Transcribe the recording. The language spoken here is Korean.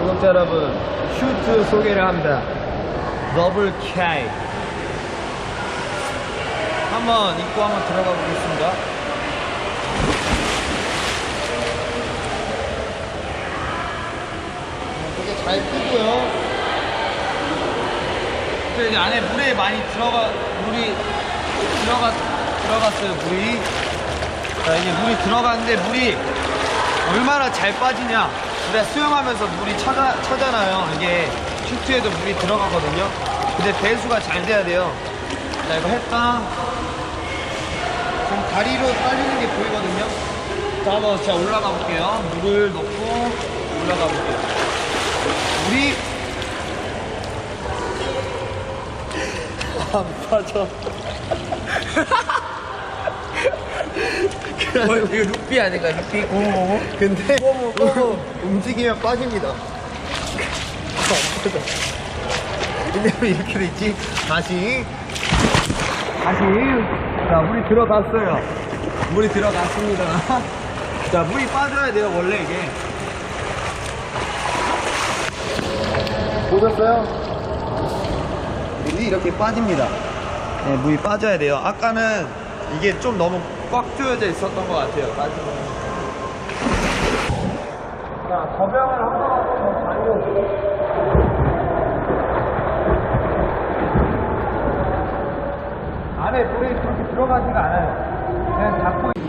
구독자 여러분, 슈트 소개를 합니다. 더블 K. 한번 입고 한번 들어가 보겠습니다. 되게 잘 뜨고요. 저 이제 안에 물에 많이 들어가 물이 들어가 들어갔어요 물이. 자 이게 물이 들어갔는데 물이 얼마나 잘 빠지냐. 우리가 수영하면서 물이 쳐자, 쳐잖아요. 이게 슈트에도 물이 들어가거든요. 근데 배수가 잘 돼야 돼요. 자 이거 했다. 지금 다리로 빠지는 게 보이거든요. 자 한번 제가 올라가 볼게요. 물을 넣고 올라가 볼게요. 물이 안 빠져. 어, 이거 루피 아닌가? 루피? 고무 고무? 근데 움직이면 빠집니다. 근데 왜 이렇게 됐지? 다시 다시 자 물이 들어갔어요. 물이 들어갔습니다. 자 물이 빠져야 돼요 원래 이게. 보셨어요? 물이 이렇게 빠집니다. 네, 물이 빠져야 돼요. 아까는 이게 좀 너무 꽉 조여져 있었던 것 같아요. 빠지면. 자, 저병을 한번 더 달려. 안에 물이 그렇게 들어가지가 않아요. 그냥 잡고. 있-